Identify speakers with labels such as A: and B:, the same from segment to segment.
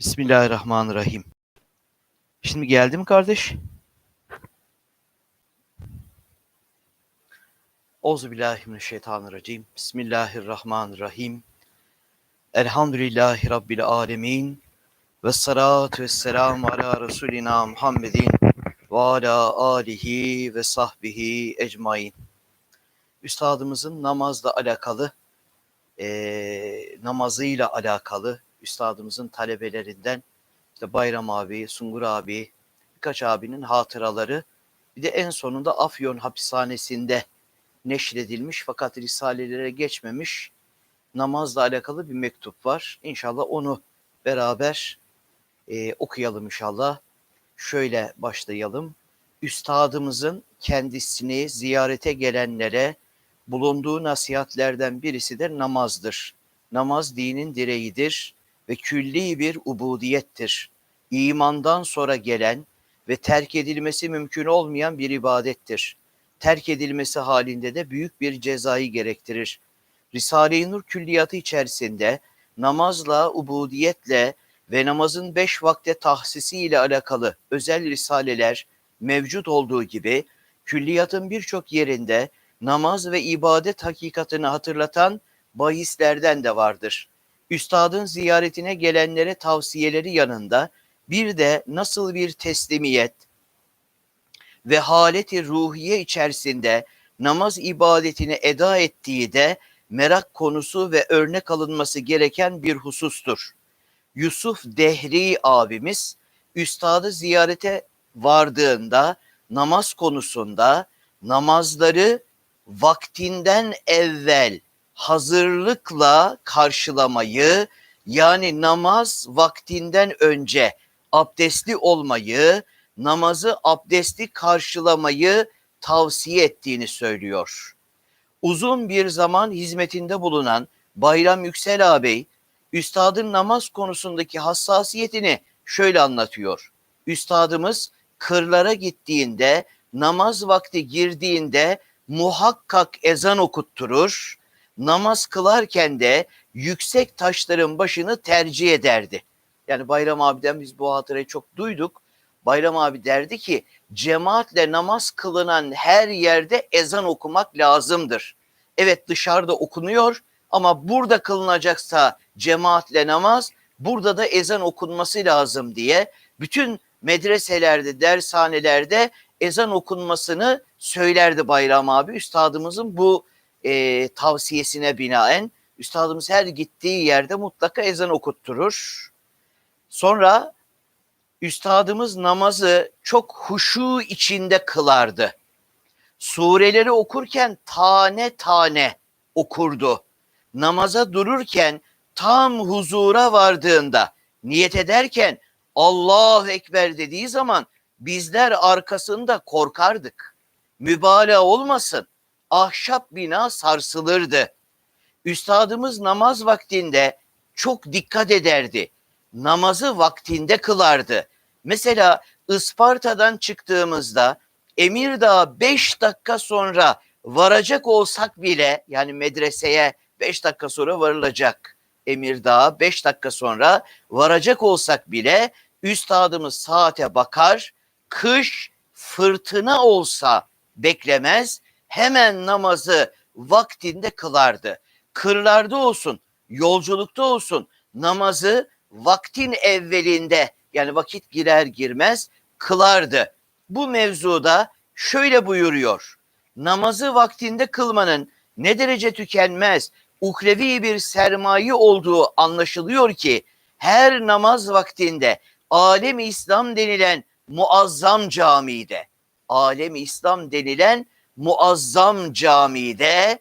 A: Bismillahirrahmanirrahim. Şimdi geldi mi kardeş? Euzubillahimineşşeytanirracim. Bismillahirrahmanirrahim. Elhamdülillahi Rabbil alemin. Ve salatu ve selamu ala Resulina Muhammedin ve ala alihi ve sahbihi ecmain. Üstadımızın namazla alakalı, eee namazıyla alakalı üstadımızın talebelerinden işte Bayram abi, Sungur abi, birkaç abinin hatıraları bir de en sonunda Afyon hapishanesinde neşredilmiş fakat risalelere geçmemiş namazla alakalı bir mektup var. İnşallah onu beraber e, okuyalım inşallah. Şöyle başlayalım. Üstadımızın kendisini ziyarete gelenlere bulunduğu nasihatlerden birisi de namazdır. Namaz dinin direğidir ve külli bir ubudiyettir. İmandan sonra gelen ve terk edilmesi mümkün olmayan bir ibadettir. Terk edilmesi halinde de büyük bir cezayı gerektirir. Risale-i Nur külliyatı içerisinde namazla, ubudiyetle ve namazın beş vakte tahsisi ile alakalı özel risaleler mevcut olduğu gibi külliyatın birçok yerinde namaz ve ibadet hakikatini hatırlatan bahislerden de vardır. Üstadın ziyaretine gelenlere tavsiyeleri yanında bir de nasıl bir teslimiyet ve haleti ruhiye içerisinde namaz ibadetini eda ettiği de merak konusu ve örnek alınması gereken bir husustur. Yusuf Dehri abimiz üstadı ziyarete vardığında namaz konusunda namazları vaktinden evvel hazırlıkla karşılamayı yani namaz vaktinden önce abdestli olmayı, namazı abdestli karşılamayı tavsiye ettiğini söylüyor. Uzun bir zaman hizmetinde bulunan Bayram Yüksel ağabey, üstadın namaz konusundaki hassasiyetini şöyle anlatıyor. Üstadımız kırlara gittiğinde, namaz vakti girdiğinde muhakkak ezan okutturur, namaz kılarken de yüksek taşların başını tercih ederdi. Yani Bayram abiden biz bu hatırayı çok duyduk. Bayram abi derdi ki cemaatle namaz kılınan her yerde ezan okumak lazımdır. Evet dışarıda okunuyor ama burada kılınacaksa cemaatle namaz burada da ezan okunması lazım diye bütün medreselerde, dershanelerde ezan okunmasını söylerdi Bayram abi. Üstadımızın bu e, tavsiyesine binaen üstadımız her gittiği yerde mutlaka ezan okutturur. Sonra üstadımız namazı çok huşu içinde kılardı. Sureleri okurken tane tane okurdu. Namaza dururken tam huzura vardığında niyet ederken Allahu Ekber dediği zaman bizler arkasında korkardık. Mübalağa olmasın. Ahşap bina sarsılırdı. Üstadımız namaz vaktinde çok dikkat ederdi. Namazı vaktinde kılardı. Mesela Isparta'dan çıktığımızda Emirdağ 5 dakika sonra varacak olsak bile yani medreseye 5 dakika sonra varılacak. Emirdağ 5 dakika sonra varacak olsak bile üstadımız saate bakar. Kış fırtına olsa beklemez. Hemen namazı vaktinde kılardı. Kırlarda olsun, yolculukta olsun namazı vaktin evvelinde yani vakit girer girmez kılardı. Bu mevzuda şöyle buyuruyor. Namazı vaktinde kılmanın ne derece tükenmez, ukrevi bir sermaye olduğu anlaşılıyor ki her namaz vaktinde alem İslam denilen muazzam camide, alem İslam denilen muazzam camide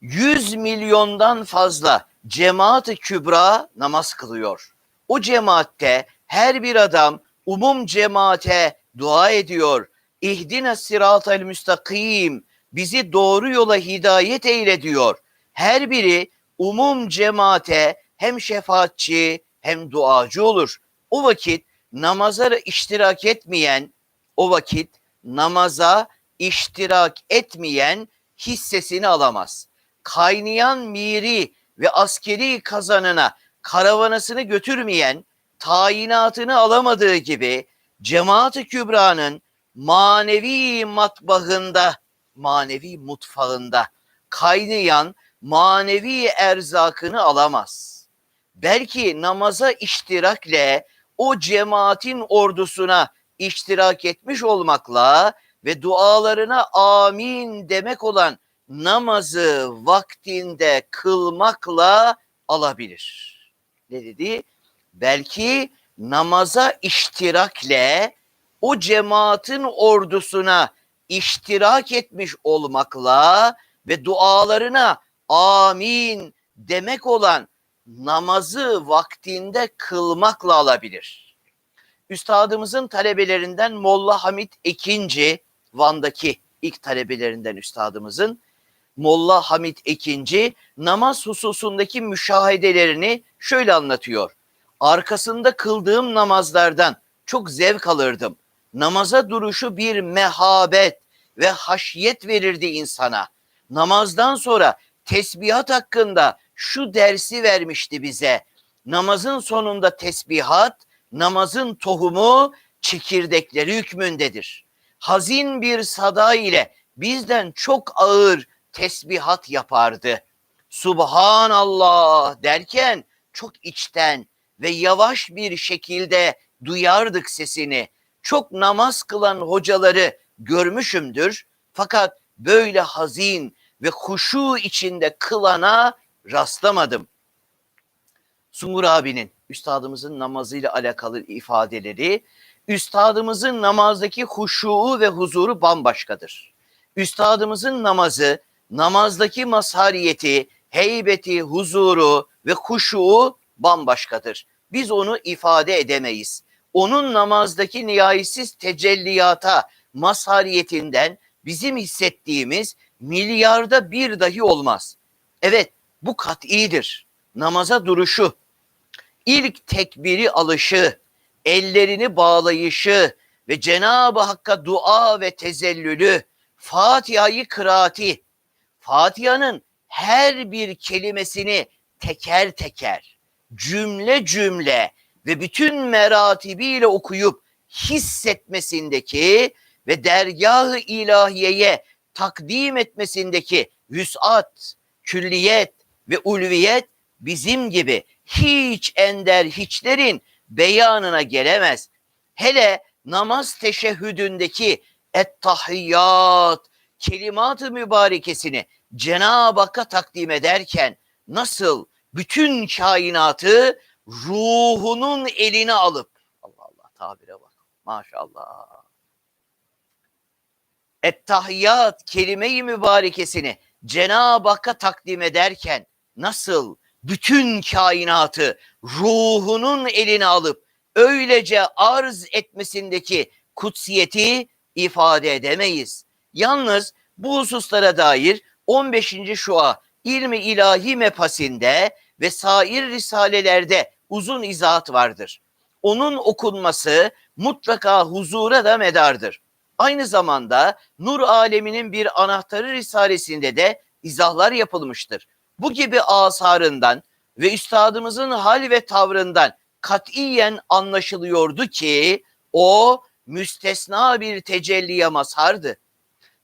A: 100 milyondan fazla cemaat-ı kübra namaz kılıyor. O cemaatte her bir adam umum cemaate dua ediyor. İhdine sıratel müstakim bizi doğru yola hidayet eyle diyor. Her biri umum cemaate hem şefaatçi hem duacı olur. O vakit namaza iştirak etmeyen, o vakit namaza iştirak etmeyen hissesini alamaz. Kaynayan miri ve askeri kazanına karavanasını götürmeyen, tayinatını alamadığı gibi cemaat-ı kübranın manevi matbahında, manevi mutfağında kaynayan manevi erzakını alamaz. Belki namaza iştirakle o cemaatin ordusuna iştirak etmiş olmakla ve dualarına amin demek olan namazı vaktinde kılmakla alabilir. Ne dedi? Belki namaza iştirakle o cemaatin ordusuna iştirak etmiş olmakla ve dualarına amin demek olan namazı vaktinde kılmakla alabilir. Üstadımızın talebelerinden Molla Hamit Ekinci, Van'daki ilk talebelerinden üstadımızın Molla Hamit Ekinci namaz hususundaki müşahedelerini şöyle anlatıyor. Arkasında kıldığım namazlardan çok zevk alırdım. Namaza duruşu bir mehabet ve haşyet verirdi insana. Namazdan sonra tesbihat hakkında şu dersi vermişti bize. Namazın sonunda tesbihat, namazın tohumu çekirdekleri hükmündedir. Hazin bir sada ile bizden çok ağır tesbihat yapardı. Subhanallah derken çok içten ve yavaş bir şekilde duyardık sesini. Çok namaz kılan hocaları görmüşümdür. Fakat böyle hazin ve huşu içinde kılana rastlamadım. Sungur abinin, üstadımızın namazıyla alakalı ifadeleri, üstadımızın namazdaki huşu ve huzuru bambaşkadır. Üstadımızın namazı, namazdaki mazhariyeti, heybeti, huzuru ve huşu bambaşkadır. Biz onu ifade edemeyiz. Onun namazdaki nihayetsiz tecelliyata, mazhariyetinden bizim hissettiğimiz milyarda bir dahi olmaz. Evet bu kat'idir. Namaza duruşu, ilk tekbiri alışı, ellerini bağlayışı ve Cenab-ı Hakk'a dua ve tezellülü, Fatiha'yı kıraati, Fatiha'nın her bir kelimesini teker teker, cümle cümle ve bütün meratibiyle okuyup hissetmesindeki ve dergah-ı ilahiyeye takdim etmesindeki vüsat, külliyet ve ulviyet bizim gibi hiç ender hiçlerin beyanına gelemez. Hele namaz teşehhüdündeki et-tahiyyat kelimat-ı mübarekesini Cenab-ı Hakk'a takdim ederken nasıl bütün kainatı ruhunun eline alıp Allah Allah tabire bak maşallah Ettahiyyat kelime-i mübarekesini Cenab-ı Hakk'a takdim ederken nasıl bütün kainatı ruhunun eline alıp öylece arz etmesindeki kutsiyeti ifade edemeyiz. Yalnız bu hususlara dair 15. şua ilmi ilahi mepasinde ve sair risalelerde uzun izahat vardır. Onun okunması mutlaka huzura da medardır. Aynı zamanda nur aleminin bir anahtarı risalesinde de izahlar yapılmıştır. Bu gibi asarından ve üstadımızın hal ve tavrından katiyen anlaşılıyordu ki o müstesna bir tecelliye mazhardı.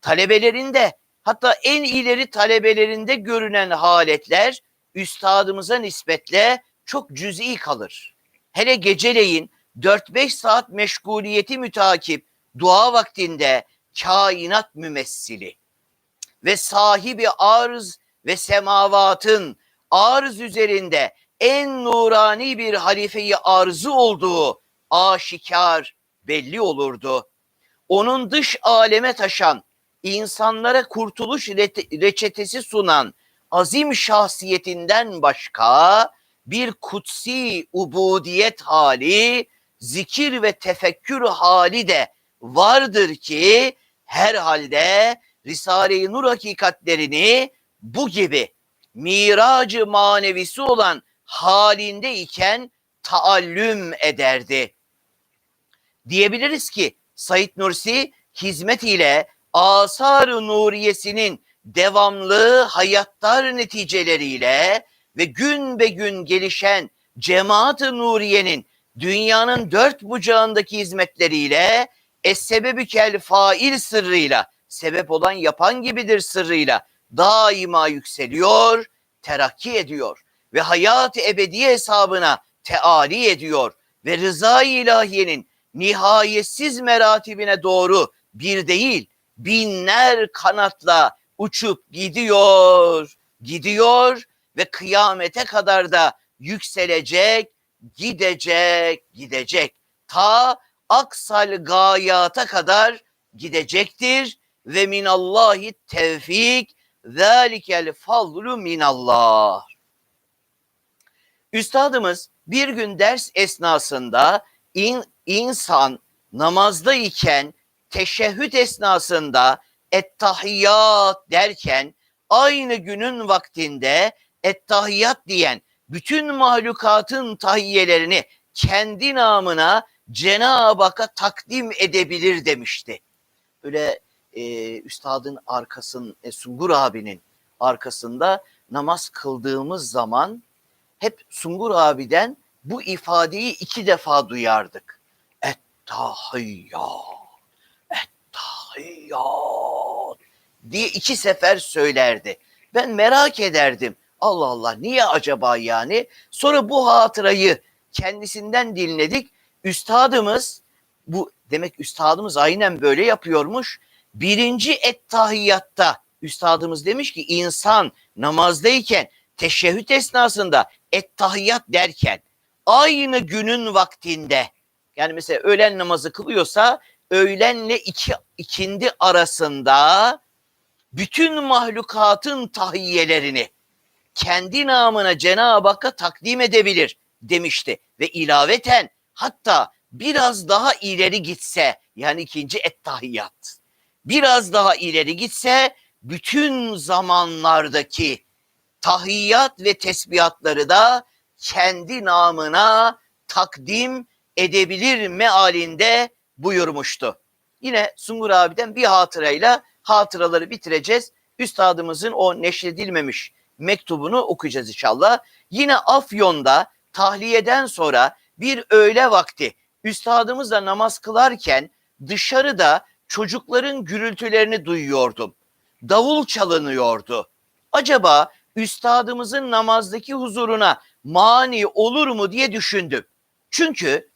A: Talebelerinde hatta en ileri talebelerinde görünen haletler üstadımıza nispetle çok cüz'i kalır. Hele geceleyin 4-5 saat meşguliyeti mütakip dua vaktinde kainat mümessili ve sahibi arz ve semavatın arz üzerinde en nurani bir halifeyi arzı olduğu aşikar belli olurdu. Onun dış aleme taşan, insanlara kurtuluş reçetesi sunan azim şahsiyetinden başka bir kutsi ubudiyet hali, zikir ve tefekkür hali de vardır ki herhalde Risale-i Nur hakikatlerini bu gibi miracı manevisi olan halinde iken taallüm ederdi. Diyebiliriz ki Said Nursi hizmet ile asar-ı nuriyesinin devamlı hayatlar neticeleriyle ve gün be gün gelişen Cemaat-ı Nuriye'nin dünyanın dört bucağındaki hizmetleriyle es-sebebi kel fail sırrıyla sebep olan yapan gibidir sırrıyla daima yükseliyor, terakki ediyor ve hayat-ı ebedi hesabına teali ediyor ve rıza-i ilahiyenin nihayetsiz meratibine doğru bir değil binler kanatla uçup gidiyor, gidiyor ve kıyamete kadar da yükselecek, gidecek, gidecek. Ta aksal gayata kadar gidecektir ve minallahi tevfik zalikel fadlu minallah. Üstadımız bir gün ders esnasında in, insan namazdayken teşehhüd esnasında ettahiyyat derken aynı günün vaktinde ettahiyyat diyen bütün mahlukatın tahiyyelerini kendi namına Cenab-ı Hakk'a takdim edebilir demişti. Böyle e, üstadın arkasın, e, Sungur abinin arkasında namaz kıldığımız zaman hep Sungur abiden bu ifadeyi iki defa duyardık. Ettahiyyat, ettahiyyat diye iki sefer söylerdi. Ben merak ederdim. Allah Allah niye acaba yani? Sonra bu hatırayı kendisinden dinledik. Üstadımız bu demek üstadımız aynen böyle yapıyormuş. Birinci ettahiyyatta üstadımız demiş ki insan namazdayken teşehhüt esnasında ettahiyyat derken aynı günün vaktinde yani mesela öğlen namazı kılıyorsa öğlenle iki, ikindi arasında bütün mahlukatın tahiyyelerini kendi namına Cenab-ı Hakk'a takdim edebilir demişti. Ve ilaveten hatta biraz daha ileri gitse yani ikinci ettahiyyat biraz daha ileri gitse bütün zamanlardaki tahiyyat ve tesbihatları da kendi namına takdim edebilir mealinde buyurmuştu. Yine Sungur abiden bir hatırayla hatıraları bitireceğiz. Üstadımızın o neşredilmemiş mektubunu okuyacağız inşallah. Yine Afyon'da tahliyeden sonra bir öğle vakti üstadımızla namaz kılarken dışarıda çocukların gürültülerini duyuyordum. Davul çalınıyordu. Acaba üstadımızın namazdaki huzuruna mani olur mu diye düşündüm. Çünkü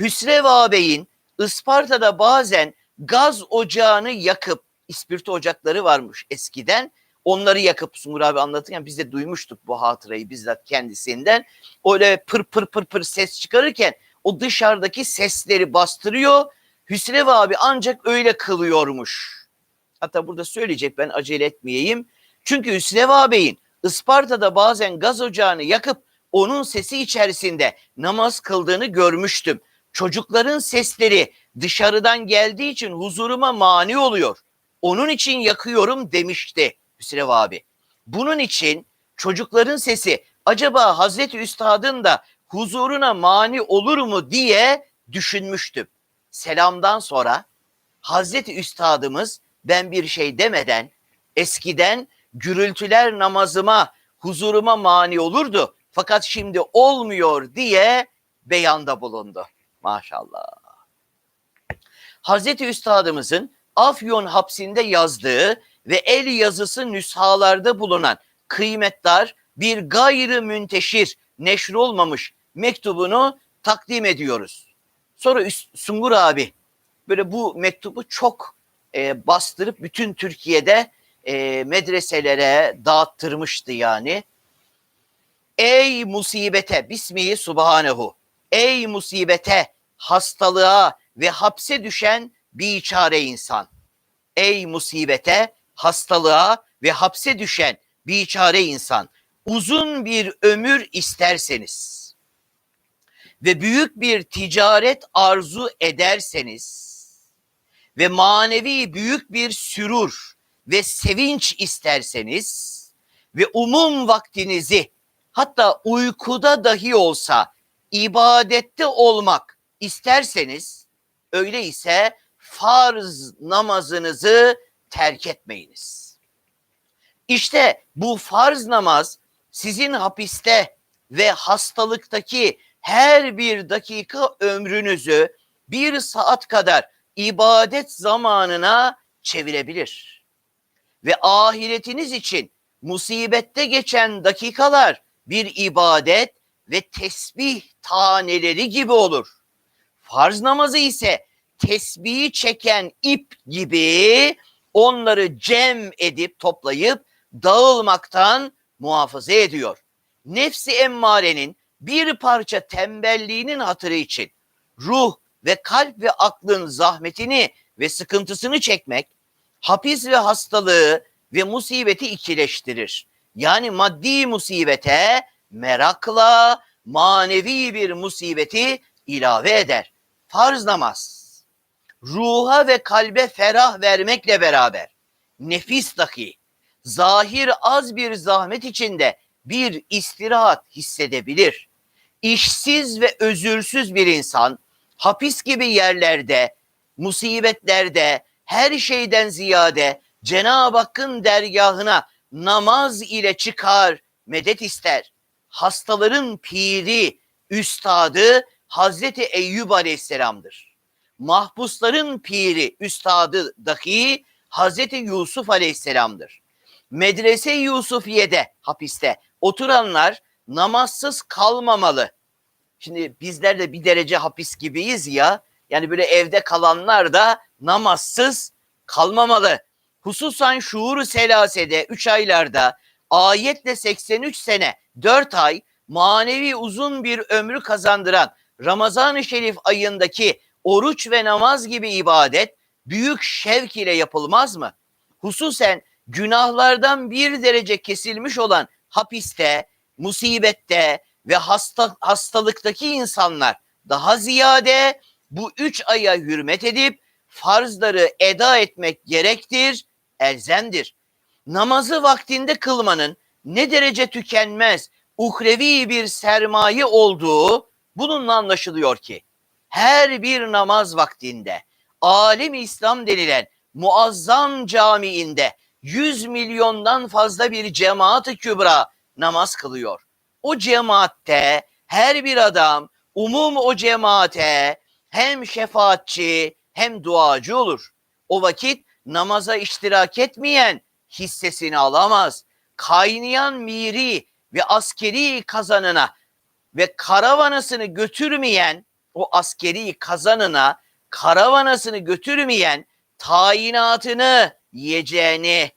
A: Hüsrev ağabeyin Isparta'da bazen gaz ocağını yakıp, ispirto ocakları varmış eskiden. Onları yakıp Sungur abi anlatırken biz de duymuştuk bu hatırayı bizzat kendisinden. Öyle pır pır pır pır ses çıkarırken o dışarıdaki sesleri bastırıyor. Hüsrev abi ancak öyle kılıyormuş. Hatta burada söyleyecek ben acele etmeyeyim. Çünkü Hüsrev ağabeyin Isparta'da bazen gaz ocağını yakıp onun sesi içerisinde namaz kıldığını görmüştüm. Çocukların sesleri dışarıdan geldiği için huzuruma mani oluyor. Onun için yakıyorum demişti Hüsrev abi. Bunun için çocukların sesi acaba Hazreti Üstad'ın da huzuruna mani olur mu diye düşünmüştüm. Selamdan sonra Hazreti Üstadımız ben bir şey demeden eskiden gürültüler namazıma, huzuruma mani olurdu. Fakat şimdi olmuyor diye beyanda bulundu. Maşallah. Hazreti Üstadımızın Afyon hapsinde yazdığı ve el yazısı nüshalarda bulunan kıymetdar bir gayrı münteşir, neşr olmamış mektubunu takdim ediyoruz. Sonra Sungur abi böyle bu mektubu çok e, bastırıp bütün Türkiye'de e, medreselere dağıttırmıştı yani. Ey musibete, bismihi subhanehu. Ey musibete, hastalığa ve hapse düşen biçare insan. Ey musibete, hastalığa ve hapse düşen biçare insan. Uzun bir ömür isterseniz ve büyük bir ticaret arzu ederseniz ve manevi büyük bir sürur ve sevinç isterseniz ve umum vaktinizi hatta uykuda dahi olsa ibadette olmak isterseniz öyleyse farz namazınızı terk etmeyiniz. İşte bu farz namaz sizin hapiste ve hastalıktaki her bir dakika ömrünüzü bir saat kadar ibadet zamanına çevirebilir. Ve ahiretiniz için musibette geçen dakikalar bir ibadet ve tesbih taneleri gibi olur. Farz namazı ise tesbihi çeken ip gibi onları cem edip toplayıp dağılmaktan muhafaza ediyor. Nefsi emmarenin bir parça tembelliğinin hatırı için ruh ve kalp ve aklın zahmetini ve sıkıntısını çekmek, hapis ve hastalığı ve musibeti ikileştirir. Yani maddi musibete merakla manevi bir musibeti ilave eder. Farz namaz ruha ve kalbe ferah vermekle beraber nefis dahi zahir az bir zahmet içinde bir istirahat hissedebilir. İşsiz ve özürsüz bir insan hapis gibi yerlerde, musibetlerde, her şeyden ziyade Cenab-ı Hakk'ın dergahına namaz ile çıkar, medet ister. Hastaların piri, üstadı Hazreti Eyyub Aleyhisselam'dır. Mahpusların piri, üstadı dahi Hazreti Yusuf Aleyhisselam'dır. Medrese Yusufiye'de hapiste oturanlar namazsız kalmamalı. Şimdi bizler de bir derece hapis gibiyiz ya. Yani böyle evde kalanlar da namazsız kalmamalı. Hususan şuuru selasede 3 aylarda ayetle 83 sene 4 ay manevi uzun bir ömrü kazandıran Ramazan-ı Şerif ayındaki oruç ve namaz gibi ibadet büyük şevk ile yapılmaz mı? Hususen günahlardan bir derece kesilmiş olan hapiste, musibette ve hasta, hastalıktaki insanlar daha ziyade bu üç aya hürmet edip farzları eda etmek gerektir, elzemdir. Namazı vaktinde kılmanın ne derece tükenmez, uhrevi bir sermaye olduğu bununla anlaşılıyor ki her bir namaz vaktinde alim İslam denilen muazzam camiinde 100 milyondan fazla bir cemaat-ı kübra namaz kılıyor. O cemaatte her bir adam umum o cemaate hem şefaatçi hem duacı olur. O vakit namaza iştirak etmeyen hissesini alamaz. Kaynayan miri ve askeri kazanına ve karavanasını götürmeyen o askeri kazanına karavanasını götürmeyen tayinatını yiyeceğini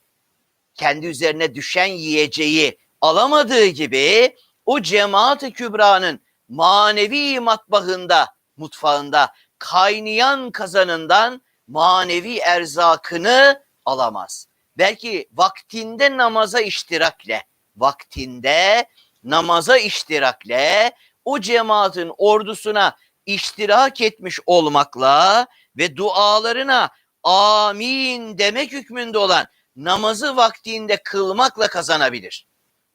A: kendi üzerine düşen yiyeceği alamadığı gibi o cemaat-ı kübranın manevi matbahında, mutfağında kaynayan kazanından manevi erzakını alamaz. Belki vaktinde namaza iştirakle, vaktinde namaza iştirakle o cemaatin ordusuna iştirak etmiş olmakla ve dualarına amin demek hükmünde olan namazı vaktinde kılmakla kazanabilir.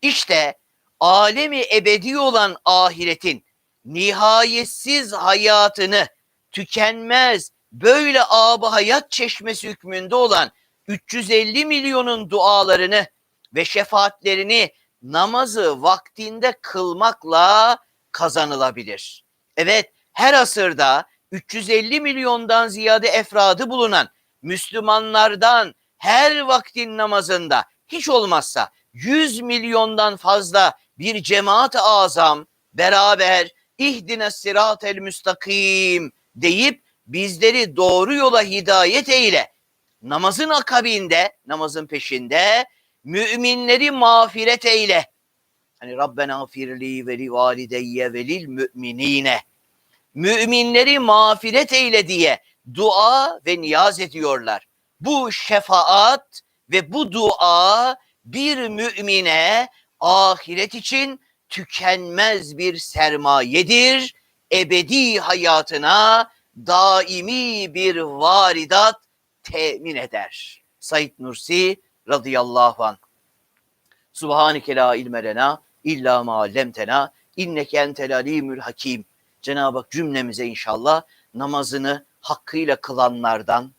A: İşte alemi ebedi olan ahiretin nihayetsiz hayatını tükenmez böyle ab hayat çeşmesi hükmünde olan 350 milyonun dualarını ve şefaatlerini namazı vaktinde kılmakla kazanılabilir. Evet her asırda 350 milyondan ziyade efradı bulunan Müslümanlardan her vaktin namazında hiç olmazsa 100 milyondan fazla bir cemaat-ı azam beraber ihdine sıratel müstakim deyip bizleri doğru yola hidayet eyle. Namazın akabinde, namazın peşinde müminleri mağfiret eyle. Hani Rabbena firli ve li valideyye ve lil müminine müminleri mağfiret eyle diye dua ve niyaz ediyorlar. Bu şefaat ve bu dua bir mümine ahiret için tükenmez bir sermayedir. Ebedi hayatına daimi bir varidat temin eder. Said Nursi radıyallahu anh. Subhaneke la ilme lena illa ma lemtena inneke entel alimül hakim. Cenab-ı Hak cümlemize inşallah namazını hakkıyla kılanlardan,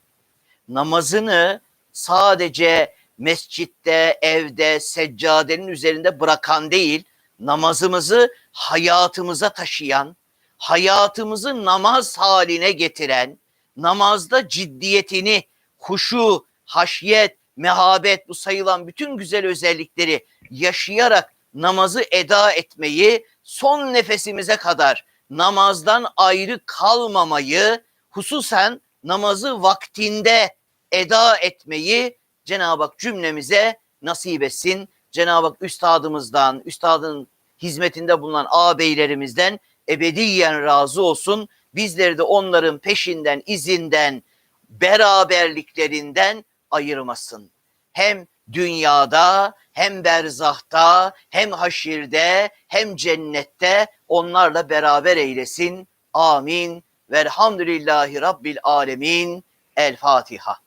A: namazını sadece mescitte, evde, seccadenin üzerinde bırakan değil, namazımızı hayatımıza taşıyan, hayatımızı namaz haline getiren, namazda ciddiyetini, huşu, haşyet, mehabet bu sayılan bütün güzel özellikleri yaşayarak namazı eda etmeyi son nefesimize kadar namazdan ayrı kalmamayı hususen namazı vaktinde eda etmeyi Cenab-ı Hak cümlemize nasip etsin. Cenab-ı Hak üstadımızdan, üstadın hizmetinde bulunan ağabeylerimizden ebediyen razı olsun. Bizleri de onların peşinden, izinden, beraberliklerinden ayırmasın. Hem dünyada, hem berzahta, hem haşirde, hem cennette onlarla beraber eylesin. Amin. Velhamdülillahi Rabbil Alemin. El Fatiha.